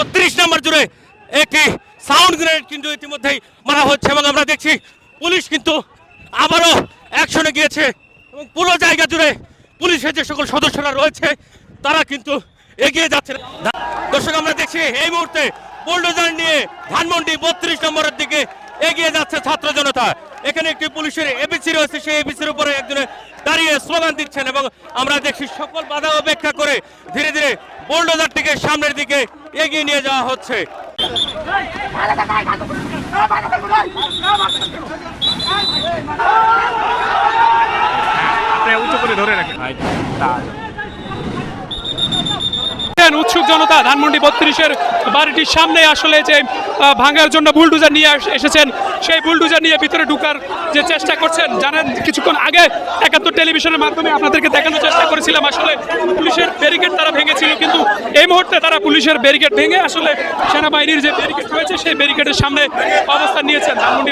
বত্রিশ নম্বর জুড়ে একটি সাউন্ড গ্রেনেড কিন্তু ইতিমধ্যেই মারা হচ্ছে এবং আমরা দেখছি পুলিশ কিন্তু আবারও অ্যাকশনে গিয়েছে এবং পুরো জায়গা জুড়ে পুলিশের যে সকল সদস্যরা রয়েছে, তারা কিন্তু এগিয়ে যাচ্ছে। দর্শক, আমরা দেখছি এই মুহূর্তে বুলডোজার নিয়ে ধানমন্ডি বত্রিশ নম্বরের দিকে এগিয়ে যাচ্ছে ছাত্র জনতা। এখানে একটি পুলিশের এবিসি রয়েছে, সেই এবিসির উপরে একজনে দাঁড়িয়ে স্লোগান দিচ্ছেন এবং আমরা দেখছি সকল বাধা অপেক্ষা করে ধীরে ধীরে বোল্ডোজারটিকে সামনের দিকে এগিয়ে নিয়ে যাওয়া হচ্ছে। দেখছেন উৎসুক জনতা, ধানমন্ডি বত্রিশের বাড়িটির সামনে আসলে যে ভাঙার জন্য বুলডুজার নিয়ে এসেছেন, সেই বুলডুজার নিয়ে ভিতরে ঢুকার যে চেষ্টা করছেন, জানেন, কিছুক্ষণ আগে একাত্তর টেলিভিশনের মাধ্যমে আপনাদেরকে দেখানোর চেষ্টা করেছিলাম, আসলে পুলিশের ব্যারিকেড তারা ভেঙেছিল, কিন্তু এই মুহূর্তে তারা পুলিশের ব্যারিকেড ভেঙে আসলে সেনাবাহিনীর যে ব্যারিকেড রয়েছে, সেই ব্যারিকেডের সামনে অবস্থান নিয়েছেন, ধানমন্ডি